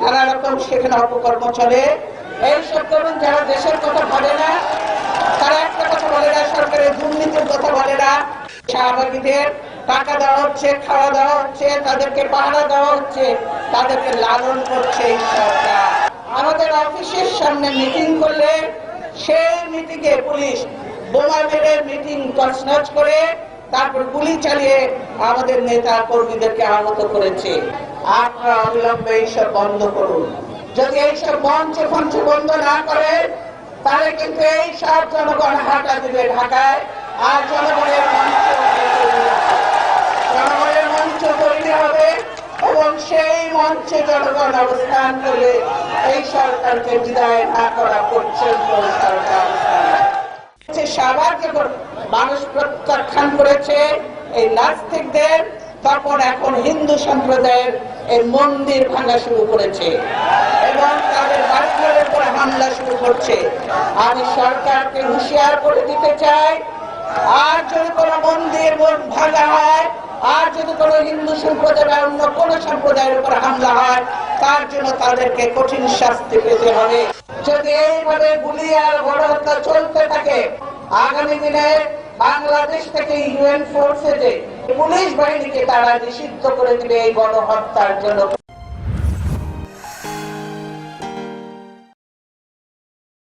নানা রকম সেখানে অপকর্ম চলে, এই সব তরুণ যারা দেশের কথা ভাবে না, তারা একটা কথা বলে না, সরকারের দুর্নীতির কথা বলে না। শাহবাগীদের টাকা দেওয়া হচ্ছে, খাওয়া দেওয়া হচ্ছে, তাদেরকে পাহারা দেওয়া হচ্ছে, তাদেরকে লালন করছে এই সরকার। আমাদের অফিসের সামনে মিটিং করলে সেই মিটিংয়ে পুলিশ বোমা মেরে মিটিং তছনছ করে, তারপর গুলি চালিয়ে আমাদের নেতা কর্মীদেরকে আহত করেছে। আপনারা অবিলম্বে এইসব বন্ধ করুন। যদি এইসব মঞ্চ ফঞ্চ বন্ধ না করে, তাহলে কিন্তু এই সব জনগণ হাঁটা দিবে ঢাকায়, আর জনগণের জনগণের মঞ্চ তৈরি হবে, এবং সেই মঞ্চে জনগণ অবস্থান করলে এই সরকারকে বিদায় না করা পর্যন্ত সরকার যখন মানুষ প্রত্যাখ্যান করেছে। এই নাস্তিকদের তখন এখন হিন্দু সম্প্রদায়ের এই মন্দির ভাঙা শুরু করেছে এবং তাদের বাড়িঘরের উপরে হামলা শুরু করছে। আমি সরকারকে হুঁশিয়ার করে দিতে চাই আর যদি কোনো মন্দির ভাঙা হয়, আর যদি কোনো হিন্দু সম্প্রদায় বা অন্য কোন সম্প্রদায়ের উপর হামলা হয়, তার জন্য তাদেরকে কঠিন শাস্তি পেতে হবে। যদি এইভাবে গুলি আর গণহত্যা চলতে থাকে, আগামী দিনে বাংলাদেশ থেকে ইউএন ফোর্সে যে পুলিশ বাহিনীকে তারা নিষিদ্ধ করে দিবে এই গণহত্যার জন্য